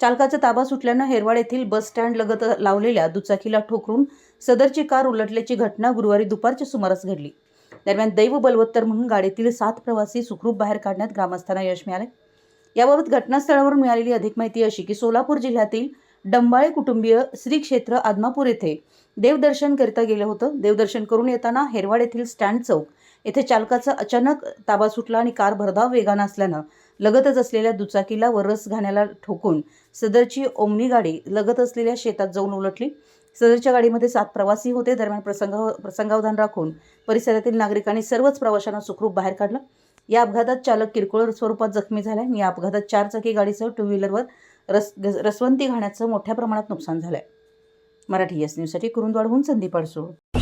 चालकाचा ताबा सुटल्यानं हेरवाड येथील बस स्टँड लगत लावलेल्या दुचाकीला ठोकरून सदरची कार उलटल्याची घटना गुरुवारी दुपारच्या सुमारास घडली. दरम्यान दैव बलवत्तर म्हणून गाडीतील सात प्रवासी सुखरूप बाहेर काढण्यात ग्रामस्थांना यश मिळाले. याबाबत घटनास्थळावरून मिळालेली अधिक माहिती अशी की सोलापूर जिल्ह्यातील डंबाळे कुटुंबीय श्री क्षेत्र आदमापूर येथे देवदर्शन करिता गेलं होतं. देवदर्शन करून येताना हेरवाड येथील स्टँड चौक येथे चालकाचा अचानक ताबा सुटला आणि कार भरधाव वेगानं असल्यानं लगतच असलेल्या दुचाकीला व रस घाण्याला ठोकून सदरची ओमनी गाडी लगत असलेल्या शेतात जाऊन उलटली. सदरच्या गाडीमध्ये सात प्रवासी होते. दरम्यान प्रसंग प्रसंगावधान राखून परिसरातील नागरिकांनी सर्वच प्रवाशांना सुखरूप बाहेर काढलं. या अपघातात चालक किरकोळ स्वरूपात जखमी झालाय आणि या अपघातात चार चाकी गाडीसह टू व्हीलरवर रस रसवंती घाण्याचं मोठ्या प्रमाणात नुकसान झालंय. मराठी एस न्यूजसाठी कुरुंदवाडहून संदीप अडसूळ.